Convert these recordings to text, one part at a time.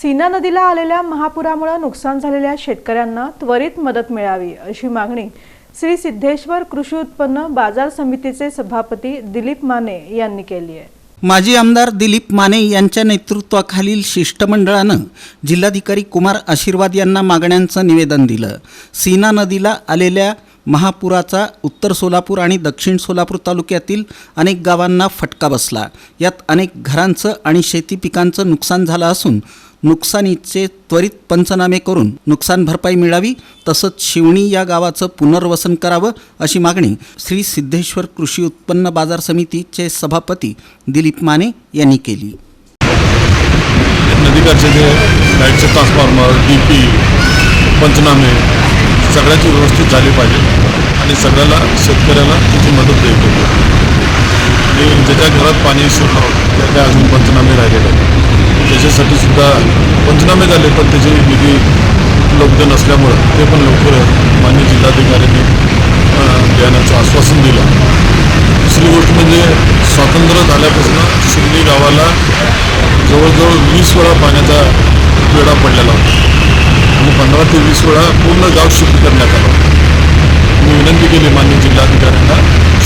सीना नदीला आलेल्या महापुरामुळे नुकसान झालेल्या शेतकऱ्यांना त्वरित मदत मिळावी अशी मागणी श्री सिद्धेश्वर कृषी उत्पन्न बाजार समितीचे सभापती दिलीप माने यांनी केली आहे. माजी आमदार दिलीप माने यांच्या नेतृत्वाखालील शिष्टमंडळानं जिल्हाधिकारी कुमार आशीर्वाद यांना मागण्यांचं निवेदन दिलं. सीना नदीला आलेल्या महापुराचा उत्तर सोलापूर आणि दक्षिण सोलापूर तालुक्यातील अनेक गावांना फटका बसला. यात अनेक घरांचं आणि शेती पिकांचं नुकसान झालं असून नुकसानीचे त्वरित पंचनामे करून नुकसान भरपाई मिळावी तसंच शिवणी या गावाचं पुनर्वसन करावं अशी मागणी श्री सिद्धेश्वर कृषी उत्पन्न बाजार समितीचे सभापती दिलीप माने यांनी केली. नदीकाठचे जे लाईटचे ट्रान्सफॉर्मर डी पी पंचनामे सगळ्याची व्यवस्थित झाली पाहिजे. आणि सगळ्याला शेतकऱ्याला त्याची मदत द्यायची आणि ज्याच्या घरात पाणी शिरलं त्या त्या अजून पंचनामे राहिलेले आहेत. त्याच्यासाठी सुद्धा पंचनामे झाले पण त्याची निधी उपलब्ध नसल्यामुळं ते पण लवकर मान्य जिल्हाधिकाऱ्यांनी देण्याचं आश्वासन दिलं. दुसरी गोष्ट म्हणजे स्वातंत्र्य झाल्यापासून शिर्डी गावाला जवळजवळ वीस वेळा पाण्याचा वेढा पडलेला होता. पंधरा ते वीस वेळा पूर्ण गाव शुद्ध करण्यात आलं. मी विनंती केली मान्य जिल्हाधिकाऱ्यांना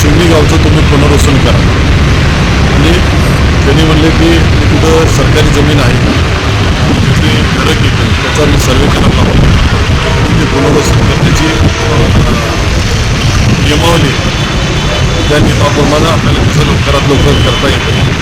शिवणी गावचं तुम्ही पुनर्वसन करा. आणि त्यांनी म्हणले की तिथं सरकारी जमीन आहे. तिथे घरं घेतली त्याचा मी सर्वे करायला हवा ते पुनर्वसन करण्याची नियमावली त्या नियमाप्रमाणे आपल्याला कसं लवकरात लवकर करता येतं.